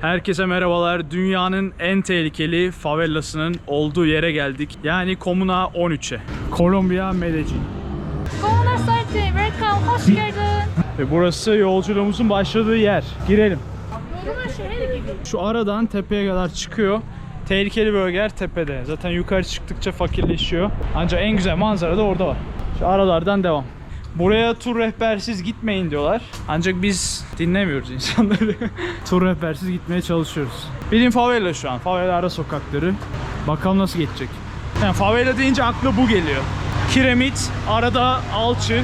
Herkese merhabalar. Dünyanın en tehlikeli favelasının olduğu yere geldik. Yani Komuna 13'e. Kolombiya Medellin. Komuna Sarti, welcome, hoş geldin. Ve burası yolculuğumuzun başladığı yer. Girelim. Komuna şehir gibi. Şu aradan tepeye kadar çıkıyor. Tehlikeli bölgeler tepede. Zaten yukarı çıktıkça fakirleşiyor. Ancak en güzel manzara da orada var. Şu aralardan devam. Buraya tur rehbersiz gitmeyin diyorlar. Ancak biz dinlemiyoruz insanları. tur rehbersiz gitmeye çalışıyoruz. Bildiğin favela şu an. Favela ara sokakları. Bakalım nasıl geçecek. Yani favela deyince akla bu geliyor. Kiremit, arada alçı.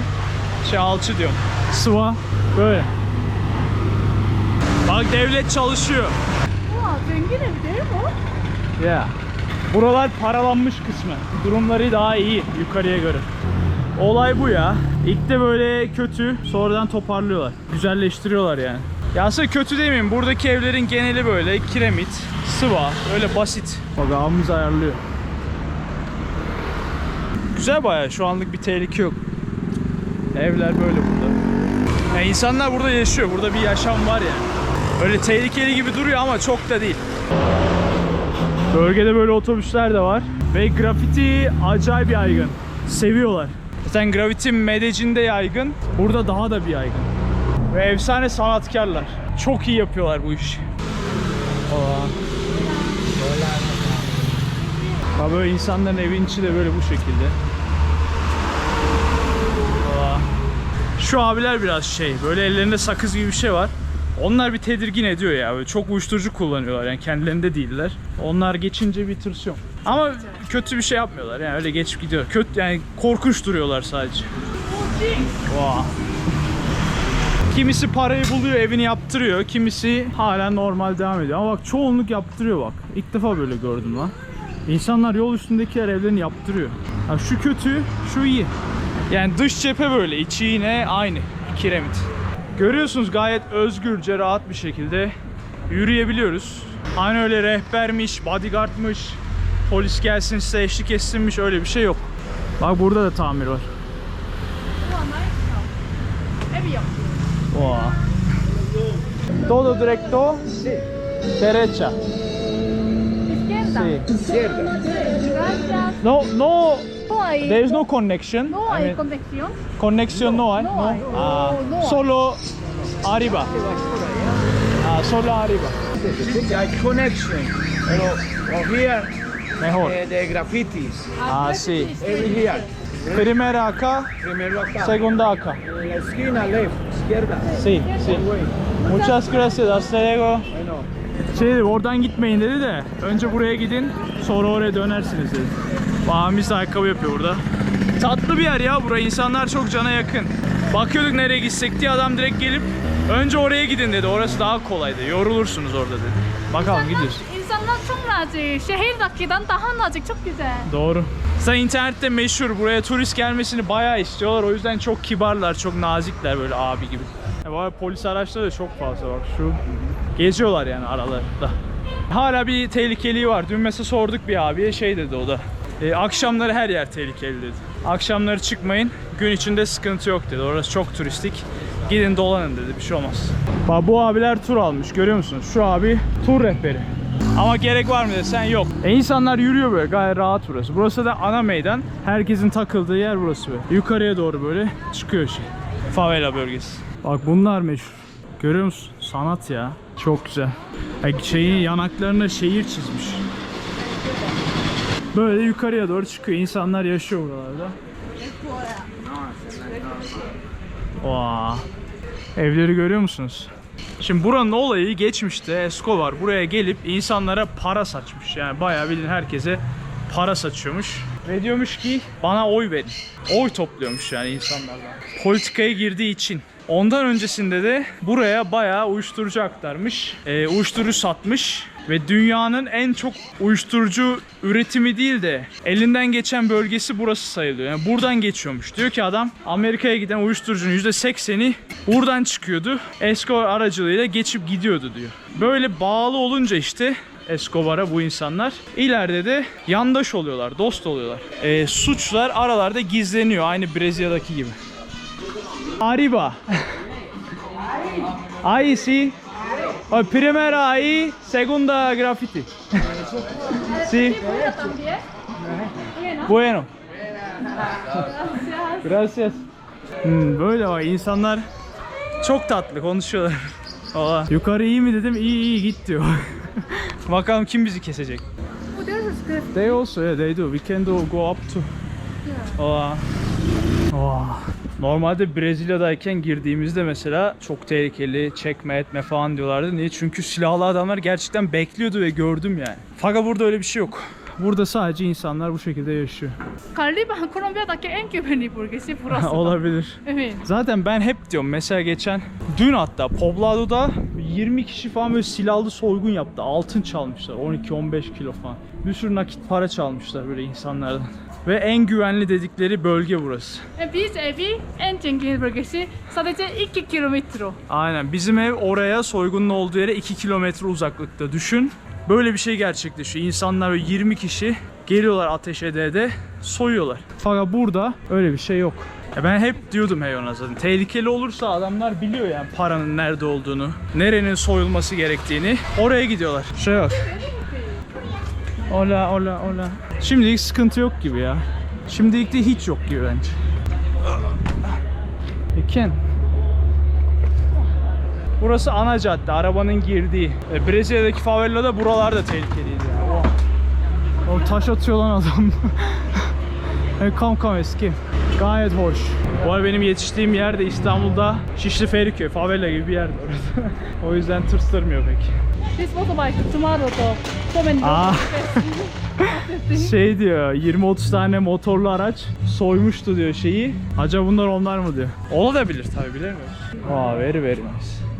Şey alçı diyorum. Sıva. Böyle. Bak devlet çalışıyor. Aa, zengin ev değil mi o? Ya. Buralar paralanmış kısmı. Durumları daha iyi yukarıya göre. Olay bu ya. İlk de böyle kötü, sonradan toparlıyorlar. Güzelleştiriyorlar yani. Ya aslında kötü demeyeyim. Buradaki evlerin geneli böyle kiremit, sıva, öyle basit. Bak abimiz ayarlıyor. Güzel bayağı. Şu anlık bir tehlike yok. Evler böyle burada. Ya insanlar burada yaşıyor. Burada bir yaşam var yani. Öyle tehlikeli gibi duruyor ama çok da değil. Bölgede böyle otobüsler de var. Ve grafiti acayip yaygın. Seviyorlar. Zaten grafiti Medellin'de yaygın. Burada daha da bir yaygın. Ve efsane sanatkarlar. Çok iyi yapıyorlar bu işi. Aa. Ha böyle insanların evin içi de böyle bu şekilde. Aa. Şu abiler biraz şey, böyle ellerinde sakız gibi bir şey var. Onlar bir tedirgin ediyor ya. Böyle çok uyuşturucu kullanıyorlar yani kendilerinde değiller. Onlar geçince bir tırsıyorum. Ama kötü bir şey yapmıyorlar yani öyle geçip gidiyor. Kötü yani korkunç duruyorlar sadece. Vay. Kimisi parayı buluyor, evini yaptırıyor. Kimisi hala normal devam ediyor. Ama bak çoğunluk yaptırıyor bak. İlk defa böyle gördüm lan. İnsanlar yol üstündekiler evlerini yaptırıyor. Ha, şu kötü, şu iyi. Yani dış cephe böyle, içi yine aynı. Kiremit. Görüyorsunuz gayet özgürce, rahat bir şekilde yürüyebiliyoruz. Hani öyle rehbermiş, bodyguardmış, polis gelsin size eşlik etsinmiş öyle bir şey yok. Bak burada da tamir var. Wow. Todo directo, derecha. Izquierda. Sí. Gracias. No, no, No hay, there is no connection. no I hay mean, conexión. Conexión no hay. No No. hay. Ah, No, hay. solo arriba. Ah, solo arriba. hay connection. Pero from here, Mejor. eh, the graffitis. Ah, sí. Every here. Primera acá, Primero acá. segunda acá. En la esquina, left, izquierda. Sí, sí. Muchas gracias. Hasta luego. Bueno, Şey dedi, oradan gitmeyin dedi de önce buraya gidin sonra oraya dönersiniz dedi. Bağımız ayakkabı yapıyor burada. Tatlı bir yer ya burası. İnsanlar çok cana yakın. Bakıyorduk nereye gitsek diye adam direkt gelip önce oraya gidin dedi. Orası daha kolaydı. Yorulursunuz orada dedi. Bakalım gidiyoruz. Çok nazik. Şehirdekinden daha nazik. Çok güzel. Doğru. Sen internette meşhur. Buraya turist gelmesini bayağı istiyorlar. O yüzden çok kibarlar, çok nazikler böyle abi gibi. Bu arada polis araçları da çok fazla bak şu. Geziyorlar yani aralarında. Hala bir tehlikeliği var. Dün mesela sorduk bir abiye şey dedi o da. "E, akşamları her yer tehlikeli dedi. Akşamları çıkmayın. Gün içinde sıkıntı yok dedi. Orası çok turistik. Gidin dolanın dedi. Bir şey olmaz. Bak bu abiler tur almış. Görüyor musunuz? Şu abi tur rehberi. Ama gerek var mı desen yok. E insanlar yürüyor böyle gayet rahat burası. Burası da ana meydan. Herkesin takıldığı yer burası böyle. Yukarıya doğru böyle çıkıyor şey. Favela bölgesi. Bak bunlar meşhur. Görüyor musun? Sanat ya. Çok güzel. Bak şeyin yanaklarına şehir çizmiş. Böyle yukarıya doğru çıkıyor. İnsanlar yaşıyor buralarda. Vaa. Evleri görüyor musunuz? Şimdi buranın olayı geçmişte Escobar buraya gelip insanlara para saçmış. Yani bayağı bildiğin herkese para saçıyormuş. Ve diyormuş ki bana oy verin. Oy topluyormuş yani insanlardan. Politikaya girdiği için. Ondan öncesinde de buraya bayağı uyuşturucu aktarmış. Ee, uyuşturucu satmış. Ve dünyanın en çok uyuşturucu üretimi değil de elinden geçen bölgesi burası sayılıyor. Yani buradan geçiyormuş. Diyor ki adam Amerika'ya giden uyuşturucunun %80'i buradan çıkıyordu. Escobar aracılığıyla geçip gidiyordu diyor. Böyle bağlı olunca işte Escobar'a bu insanlar. İleride de yandaş oluyorlar, dost oluyorlar. Ee, suçlar aralarda gizleniyor aynı Brezilya'daki gibi. Arriba. Ahí sí. Oh, primera ahí, segunda graffiti. sí. Bueno. Gracias. Hmm, böyle bak insanlar çok tatlı konuşuyorlar. Valla. Yukarı iyi mi dedim iyi iyi git diyor. Bakalım kim bizi kesecek. Oh. They also yeah they do. We can do go up to. Valla. Vaa. Normalde Brezilya'dayken girdiğimizde mesela çok tehlikeli çekme etme falan diyorlardı. Niye? Çünkü silahlı adamlar gerçekten bekliyordu ve gördüm yani. Fakat burada öyle bir şey yok. Burada sadece insanlar bu şekilde yaşıyor. Galiba Kolombiya'daki en güvenli bölgesi burası. Olabilir. Evet. Zaten ben hep diyorum mesela geçen dün hatta Poblado'da 20 kişi falan böyle silahlı soygun yaptı. Altın çalmışlar 12-15 kilo falan. Bir sürü nakit para çalmışlar böyle insanlardan. Ve en güvenli dedikleri bölge burası. E, Biz evi en zengin bölgesi sadece 2 kilometre. Aynen bizim ev oraya soygunun olduğu yere 2 kilometre uzaklıkta düşün. Böyle bir şey gerçekleşiyor. İnsanlar böyle 20 kişi geliyorlar ateş ede soyuyorlar. Fakat burada öyle bir şey yok. Ya ben hep diyordum hey ona zaten. Tehlikeli olursa adamlar biliyor yani paranın nerede olduğunu, nerenin soyulması gerektiğini. Oraya gidiyorlar. Şey yok. Ola ola ola. Şimdilik sıkıntı yok gibi ya. Şimdilik de hiç yok gibi bence. Ken. Burası ana cadde, arabanın girdiği. E, Brezilya'daki favelada buralar da tehlikeliydi yani. Oh. O taş atıyor lan adam. e, kam kam eski. Gayet hoş. Bu arada benim yetiştiğim yer de İstanbul'da Şişli Feriköy, favela gibi bir yerde orası. o yüzden tırstırmıyor pek. This motorbike tomorrow to Komen Aa. Şey diyor 20-30 tane motorlu araç soymuştu diyor şeyi. Acaba bunlar onlar mı diyor. Olabilir tabi bilemiyoruz. Aa very nice.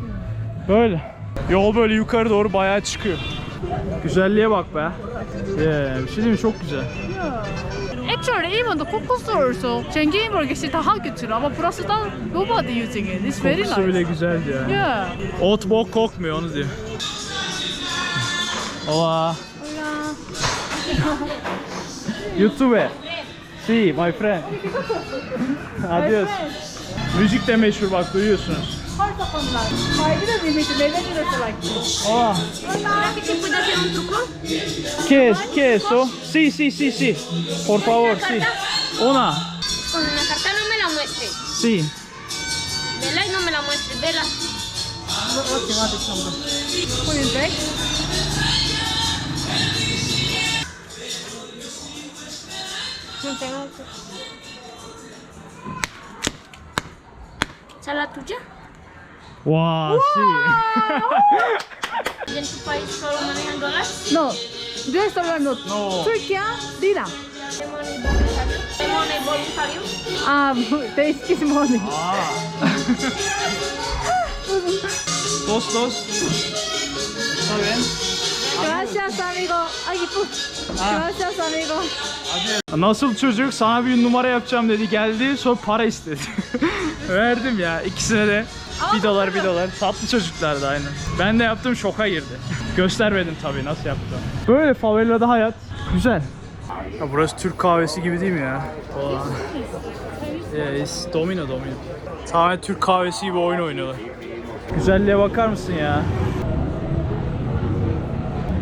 Böyle. Yol böyle yukarı doğru bayağı çıkıyor. Güzelliğe bak be. Yeah, bir şey değil mi? Çok güzel. Actually, even the kokosu also zengin bölgesi daha güçlü ama burası da nobody using it. It's very Kokusu bile nice. güzel diyor. Yeah. Ot bok kokmuyor onu diyor. Hola. YouTube. Si, my friend. Adios. Müzik de meşhur bak duyuyorsunuz. Neden de like. Hola. ¿Será que se puede hacer un truco? ¿Qué es? ¿Qué es eso? Sí, sí, sí, sí. Por favor, sí. Una. Con una carta no me la muestre. Sí. Vela y no me la muestre. Vela. No tengo. ¿Esa es la tuya? Wow, sí. ¿Y en tu país solo manejan dólar? No. US dollar not. No. Turkey lira. ¿Tenemos el voluntario? Ah, değişik. Aa. dos, dos. Está bien. Gracias amigo. Ay bu. Gracias amigo. Nasıl çocuk sana bir numara yapacağım dedi geldi sonra para istedi. Verdim ya ikisine de bir dolar bir dolar. Tatlı çocuklardı aynen. Ben de yaptım şoka girdi. Göstermedim tabii nasıl yaptım. Böyle favelada hayat güzel. Ya burası Türk kahvesi gibi değil mi ya? Yeah, it's domino domino. Tamamen Türk kahvesi gibi oyun oynuyorlar. Güzelliğe bakar mısın ya?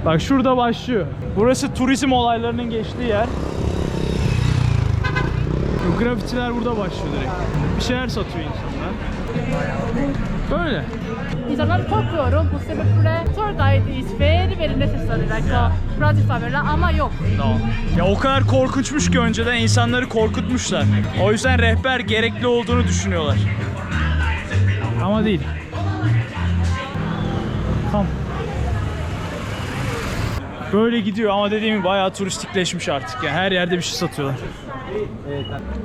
Bak şurada başlıyor. Burası turizm olaylarının geçtiği yer. Bu grafitiler burada başlıyor direkt. Bir şeyler satıyor insanlar. Böyle. İnsanlar korkuyorum. Bu sebeple tour guide is very very necessary. Like uh, Brazil favela ama yok. No. Ya o kadar korkunçmuş ki önceden insanları korkutmuşlar. O yüzden rehber gerekli olduğunu düşünüyorlar. Ama değil. Tam. Böyle gidiyor ama dediğim gibi bayağı turistikleşmiş artık. Yani her yerde bir şey satıyorlar.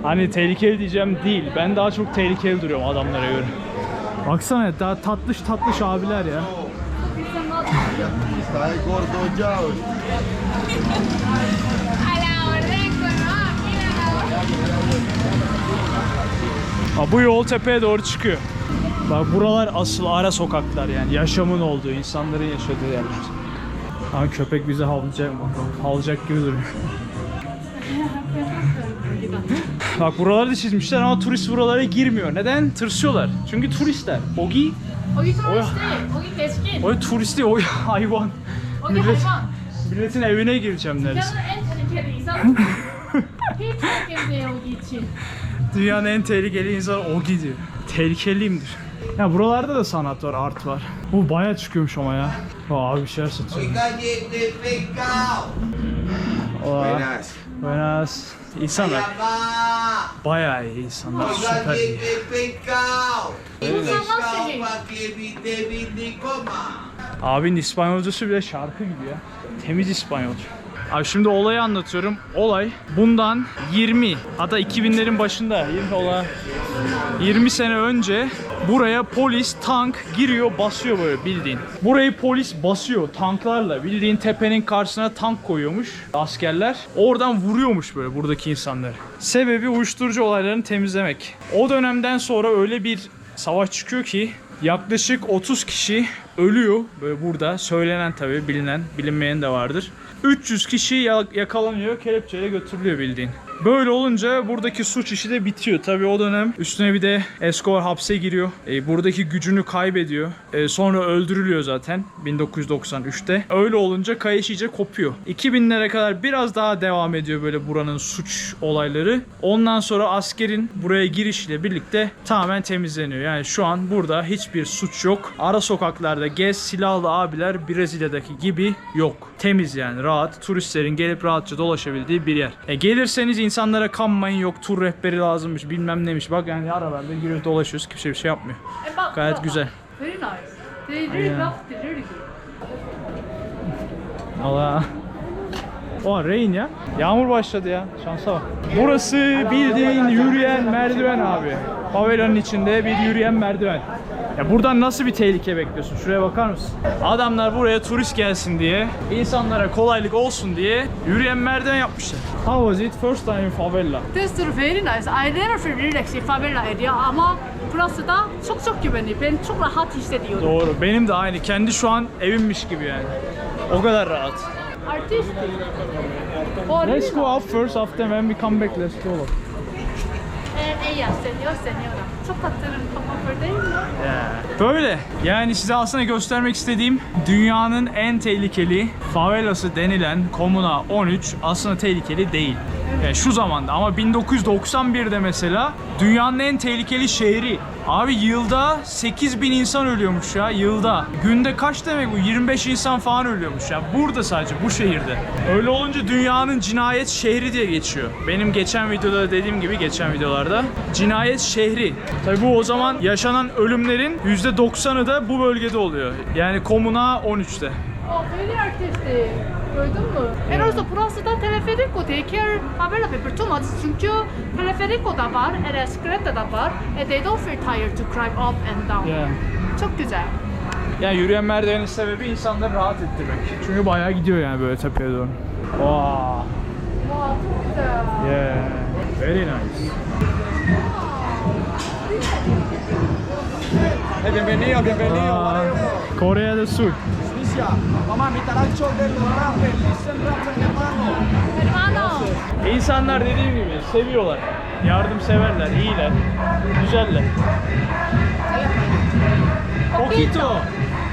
Hani tehlikeli diyeceğim değil. Ben daha çok tehlikeli duruyorum adamlara göre. Baksana daha tatlış tatlış abiler ya. A la orden, no, Ha, bu yol tepeye doğru çıkıyor. Bak buralar asıl ara sokaklar yani yaşamın olduğu, insanların yaşadığı yerler. Ama köpek bize havlayacak mı? Havlayacak gibi duruyor. Bak buraları da çizmişler ama turist buralara girmiyor. Neden? Tırsıyorlar. Çünkü turistler. Ogi... Ogi turist değil. Ogi keskin. Ogi turist değil. Ogi hayvan. Ogi Millet, hayvan. Milletin evine gireceğim neredeyse. Dünyanın en tehlikeli insan. Hiç herkes Ogi için. Dünyanın en tehlikeli insan Ogi diyor. Tehlikeliyimdir. Ya buralarda da sanat var, art var. Bu baya çıkıyormuş ama ya. Aa, abi bir şeyler satıyor. Buenas. Buenas. İnsanlar bayağı iyi insanlar. Süper iyi. Abinin İspanyolcası bile şarkı gibi ya. Temiz İspanyolca. Abi şimdi olayı anlatıyorum. Olay bundan 20 hatta 2000'lerin başında 20 ola 20 sene önce buraya polis tank giriyor basıyor böyle bildiğin. Burayı polis basıyor tanklarla bildiğin tepenin karşısına tank koyuyormuş askerler. Oradan vuruyormuş böyle buradaki insanları. Sebebi uyuşturucu olaylarını temizlemek. O dönemden sonra öyle bir savaş çıkıyor ki yaklaşık 30 kişi ölüyor böyle burada söylenen tabii bilinen bilinmeyen de vardır. 300 kişi ya- yakalanıyor kelepçeyle götürülüyor bildiğin. Böyle olunca buradaki suç işi de bitiyor. Tabii o dönem üstüne bir de Escobar hapse giriyor. E, buradaki gücünü kaybediyor. E, sonra öldürülüyor zaten 1993'te. Öyle olunca kayış iyice kopuyor. 2000'lere kadar biraz daha devam ediyor böyle buranın suç olayları. Ondan sonra askerin buraya girişiyle birlikte tamamen temizleniyor. Yani şu an burada hiçbir suç yok. Ara sokaklarda gez silahlı abiler Brezilya'daki gibi yok. Temiz yani rahat. Turistlerin gelip rahatça dolaşabildiği bir yer. E, gelirseniz insanlara kanmayın yok tur rehberi lazımmış bilmem neymiş. Bak yani aralarda giriyor dolaşıyoruz kimse bir şey yapmıyor. Bak- Gayet bak- güzel. Very nice. They really Yeah. love it, really good. Allah. O rain ya. Yağmur başladı ya. Şansa bak. Burası bildiğin yürüyen merdiven abi. Pavelonun içinde bir yürüyen merdiven. Ya buradan nasıl bir tehlike bekliyorsun? Şuraya bakar mısın? Adamlar buraya turist gelsin diye, insanlara kolaylık olsun diye yürüyen merdiven yapmışlar. How was it first time in favela? This is very nice. I never feel relaxed in favela area ama burası da çok çok güvenli. Ben çok rahat hissediyorum. Doğru. Benim de aynı. Kendi şu an evimmiş gibi yani. O kadar rahat. Artistic. Oh, Let's go out first after when we come back let's go. María, Señor, Señora. Çok tatlının kafa değil mi? Böyle. Yani size aslında göstermek istediğim dünyanın en tehlikeli favelası denilen Komuna 13 aslında tehlikeli değil. Yani şu zamanda ama 1991'de mesela dünyanın en tehlikeli şehri. Abi yılda 8 bin insan ölüyormuş ya yılda. Günde kaç demek bu? 25 insan falan ölüyormuş ya. Burada sadece bu şehirde. Öyle olunca dünyanın cinayet şehri diye geçiyor. Benim geçen videoda dediğim gibi geçen videolarda cinayet şehri. Tabi bu o zaman yaşanan ölümlerin %90'ı da bu bölgede oluyor. Yani Komuna 13'te. Oh, very artistic. Gördün mü? And also burası da teleferico. They care favela people too much. Çünkü teleferico da var, and escalator da var. And they don't feel tired to climb up and down. Çok güzel. Yani yürüyen merdivenin sebebi insanları rahat ettirmek. Çünkü bayağı gidiyor yani böyle tepeye doğru. Wow. Wow, çok güzel. Yeah. Very nice. Eh, bienvenido, bienvenido. Aa, Kore'de su. Alicia, mamá, mi tarancho de los rappers. Listen rapper, hermano. Hermano. İnsanlar dediğim gibi seviyorlar. Yardımseverler, iyiler, güzeller. Poquito.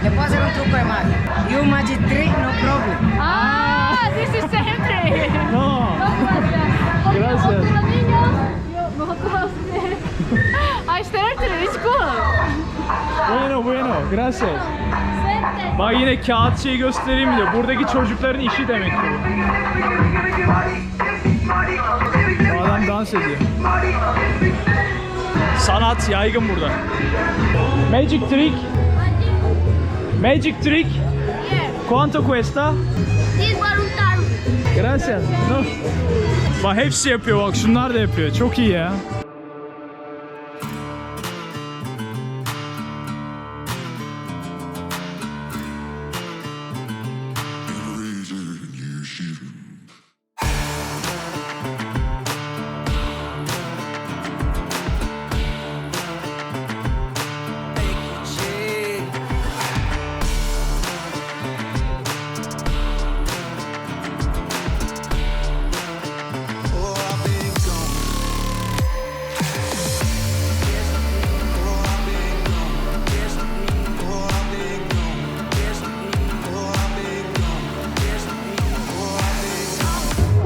Le puedo hacer un truco de magia. You magic trick, no problem. Ah, this is Henry. No. Gracias. Gracias. İt's good. Bueno, bueno. Gracias. Bak yine kağıt şeyi göstereyim diyor. Buradaki çocukların işi demek ki bu. Adam dans ediyor. Sanat yaygın burada. Magic trick. Magic trick. Cuánto cuesta? Gracias. No. Bak hepsi yapıyor bak şunlar da yapıyor. Çok iyi ya.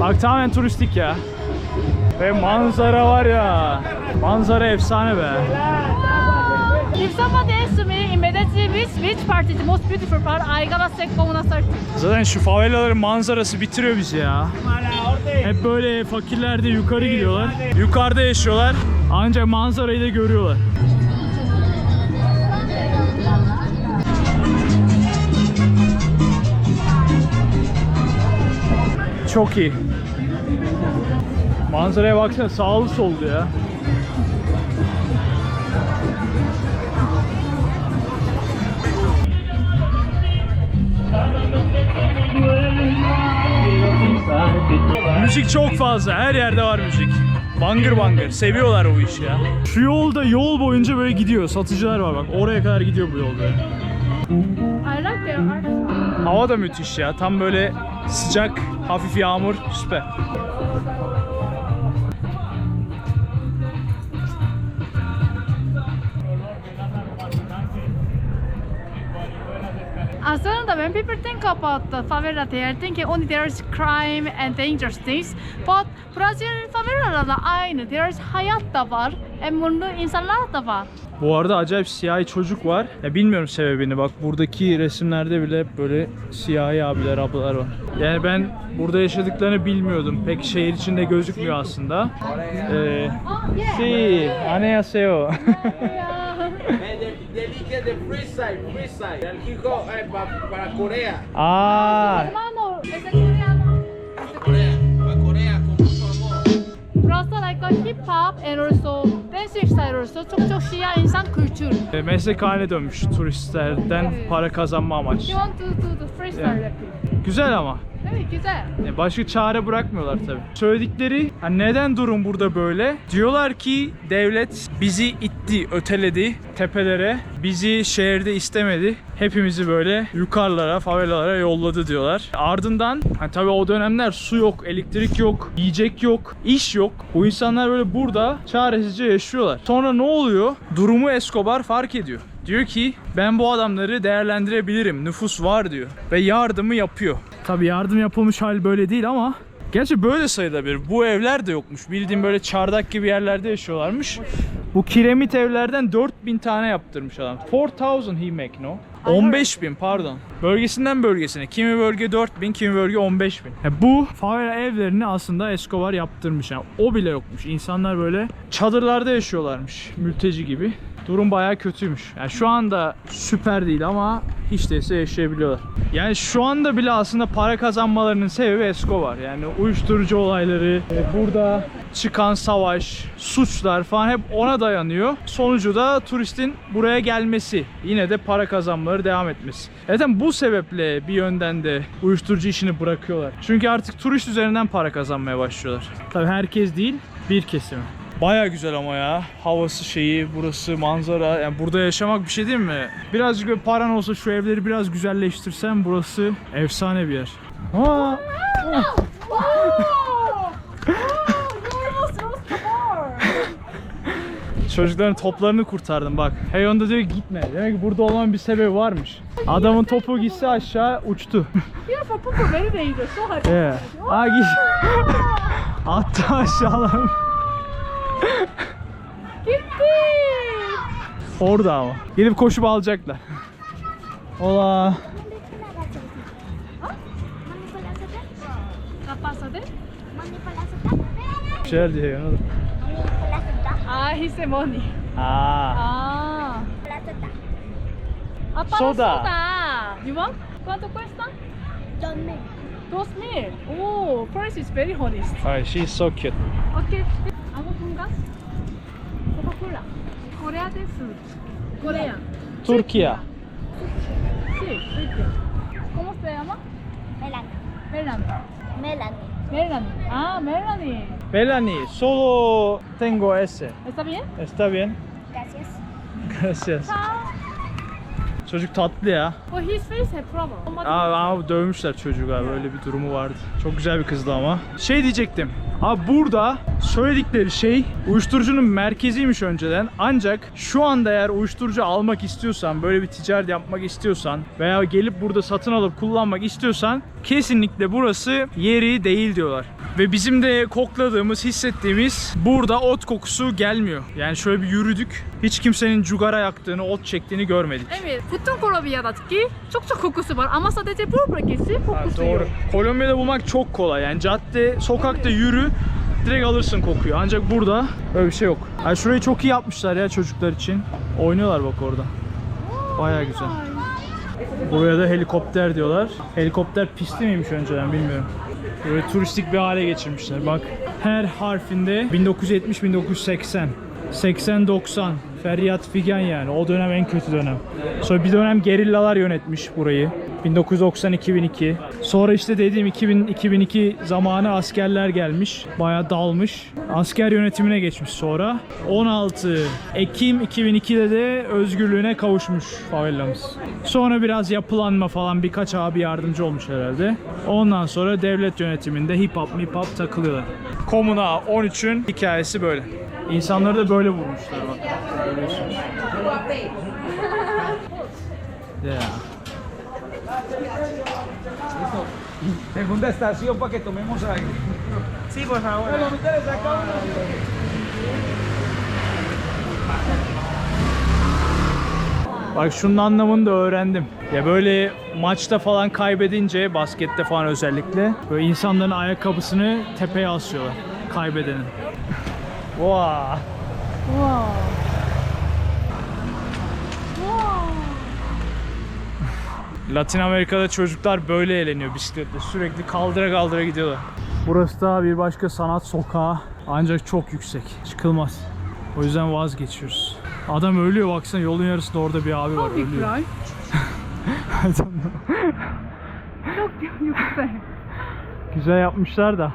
Bak tamamen turistik ya. Ve manzara var ya. Manzara efsane be. If somebody asks me immediately which which part is the most beautiful part, I gotta say 30. Zaten şu favelaların manzarası bitiriyor bizi ya. Hep böyle fakirler de yukarı gidiyorlar. Yukarıda yaşıyorlar. Ancak manzarayı da görüyorlar. Çok iyi. Manzaraya baksana sağlı soldu ya. Müzik çok fazla. Her yerde var müzik. Bangır bangır. Seviyorlar o işi ya. Şu yolda yol boyunca böyle gidiyor. Satıcılar var bak. Oraya kadar gidiyor bu yolda. I like. Hava da müthiş ya. Tam böyle sıcak, hafif yağmur. Süper. As soon as when people think about the favela, they are thinking only there's crime and dangerous things. But Brazil favelalarda aynı. There's hayat da var. En mutlu insanlar da var. Bu arada acayip siyahi çocuk var. Ya bilmiyorum sebebini. Bak buradaki resimlerde bile hep böyle siyahi abiler, ablalar var. Yani ben burada yaşadıklarını bilmiyordum. Pek şehir içinde gözükmüyor aslında. Ee, si, annyeonghaseyo. De freestyle, freestyle. El hip hop eh, pa- para Corea. Aa, Burası like a hip hop and also dancing style also çok çok siyah insan kültür. e, meslekhane dönmüş turistlerden para kazanma amaç. You want to do the freestyle Yeah. rapping? Güzel ama. Evet güzel. E, Başka çare bırakmıyorlar tabii. Söyledikleri "Ha, neden durum burada böyle? Diyorlar ki devlet bizi itti, öteledi tepelere. Bizi şehirde istemedi. Hepimizi böyle yukarılara, favelalara yolladı diyorlar. Ardından hani tabii o dönemler su yok, elektrik yok, yiyecek yok, iş yok. Bu insanlar böyle burada çaresizce yaşıyorlar. Sonra ne oluyor? Durumu Escobar fark ediyor. Diyor ki ben bu adamları değerlendirebilirim. Nüfus var diyor. Ve yardımı yapıyor. Tabi yardım yapılmış hal böyle değil ama Gerçi böyle sayılabilir. Bu evler de yokmuş. Bildiğim böyle çardak gibi yerlerde yaşıyorlarmış. Bu kiremit evlerden 4000 tane yaptırmış adam. 4000 he make no. 15 bin pardon. Bölgesinden bölgesine. Kimi bölge 4000, kimi bölge 15 bin. Ya bu favela evlerini aslında Escobar yaptırmış. Yani o bile yokmuş. İnsanlar böyle çadırlarda yaşıyorlarmış. Mülteci gibi. Durum bayağı kötüymüş. Yani şu anda süper değil ama hiç değilse yaşayabiliyorlar. Yani şu anda bile aslında para kazanmalarının sebebi Escobar. Yani uyuşturucu olayları, e, burada çıkan savaş, suçlar falan hep ona dayanıyor. Sonucu da turistin buraya gelmesi. Yine de para kazanmaları devam etmesi. Zaten bu sebeple bir yönden de uyuşturucu işini bırakıyorlar. Çünkü artık turist üzerinden para kazanmaya başlıyorlar. Tabii herkes değil, bir kesimi. Baya güzel ama ya. Havası şeyi, burası, manzara. Yani burada yaşamak bir şey değil mi? Birazcık böyle paran olsa şu evleri biraz güzelleştirsen burası efsane bir yer. Aa, çocukların toplarını kurtardım bak. Heyonda diyor ki gitme. Demek ki burada olmanın bir sebebi varmış. Adamın topu gitse aşağı uçtu. Yeah. Aa git. Attı aşağıdan. Gitti. Orada ama. Gelip koşup alacaklar. Ola. Bir şeyler diyor. oğlum. Ah. Aa. Ah. Ah, para Soda. soda. You want? ¿Cuánto cuesta? Dos mil. Oh, price is very honest. Ay, she's so cute. Okay. ¿Algo con gas? Coca-Cola. Corea del Sur. Corea. Türkiye. Sí, Turquía. ¿Cómo se llama? Melanie. Melanie. Ah, Melanie. Melanie, solo tengo ese. ¿Está bien? Está bien. Gracias. Ciao. Çocuk tatlı ya. Well, his face had problem. Aa, ama dövmüşler çocuğu galiba öyle bir durumu vardı. Çok güzel bir kızdı ama. Şey diyecektim. Abi burada söyledikleri şey uyuşturucunun merkeziymiş önceden. Ancak şu anda eğer uyuşturucu almak istiyorsan, böyle bir ticaret yapmak istiyorsan veya gelip burada satın alıp kullanmak istiyorsan kesinlikle burası yeri değil diyorlar. Ve bizim de kokladığımız, hissettiğimiz burada ot kokusu gelmiyor. Yani şöyle bir yürüdük. Hiç kimsenin cugara yaktığını, ot çektiğini görmedik. Evet. Bütün Kolombiya'da 특히 çok çok kokusu var ama sadece bu bölgesi Ha, kokusu doğru. yok. Kolombiya'da bulmak çok kolay. Yani cadde, sokakta yürü direkt alırsın kokuyu. Ancak burada öyle bir şey yok. Yani şurayı çok iyi yapmışlar ya çocuklar için. Oynuyorlar bak orada. Baya güzel. Buraya da helikopter diyorlar. Helikopter pisti miymiş önceden bilmiyorum. Böyle turistik bir hale getirmişler. Bak her harfinde 1970-1980. 80-90 feryat figan yani o dönem en kötü dönem. Sonra bir dönem gerillalar yönetmiş burayı. 1990-2002. Sonra işte dediğim 2000 2002 zamanı askerler gelmiş. Bayağı dalmış. Asker yönetimine geçmiş sonra. 16 Ekim 2002'de de özgürlüğüne kavuşmuş favelamız. Sonra biraz yapılanma falan birkaç abi yardımcı olmuş herhalde. Ondan sonra devlet yönetiminde hip hop hip hop takılıyorlar. Komuna 13'ün hikayesi böyle. İnsanları da böyle vurmuşlar bak. Görüyorsunuz. Yeah. Segunda estación para que tomemos aire. Sí, por favor. Bueno, interesa acá. Bak şunun anlamını da öğrendim. Ya böyle maçta falan kaybedince, baskette falan özellikle böyle insanların ayakkabısını tepeye asıyorlar kaybedenin. Vaa. Wow. Wow. Latin Amerika'da çocuklar böyle eğleniyor bisikletle. Sürekli kaldıra kaldıra gidiyorlar. Burası da bir başka sanat sokağı. Ancak çok yüksek. Çıkılmaz. O yüzden vazgeçiyoruz. Adam ölüyor baksana yolun yarısında orada bir abi var How ölüyor. right? Çok yüksek. Güzel yapmışlar da.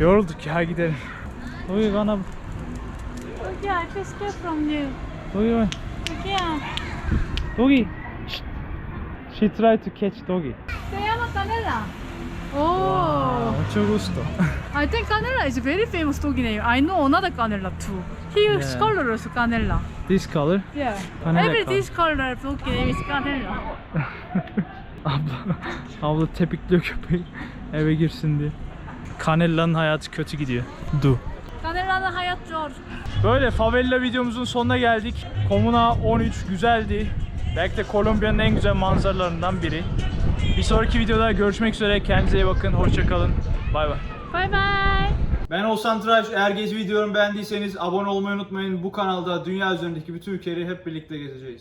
Yorulduk ya gidelim. Oy bana Okay, I escape from you. Oy oy. Okay. Doggy. She tried to catch doggy. Se llama Canela. Oh. Mucho gusto. I think Canela is very famous dog name. I know another Canela too. He Yeah. colors Canela. This color. Yeah. Canela Every color. this color dog name is Canela. Abla, abla tepikliyor köpeği eve girsin diye. Canella'nın hayatı kötü gidiyor. Du. Canela'nın hayat zor. Böyle favela videomuzun sonuna geldik. Komuna 13 güzeldi. Belki de Kolombiya'nın en güzel manzaralarından biri. Bir sonraki videoda görüşmek üzere. Kendinize iyi bakın. Hoşçakalın. Bay bay. Bye bye. Ben Oğuzhan Tıraş. Eğer gezi videomu beğendiyseniz abone olmayı unutmayın. Bu kanalda dünya üzerindeki bütün ülkeleri hep birlikte gezeceğiz.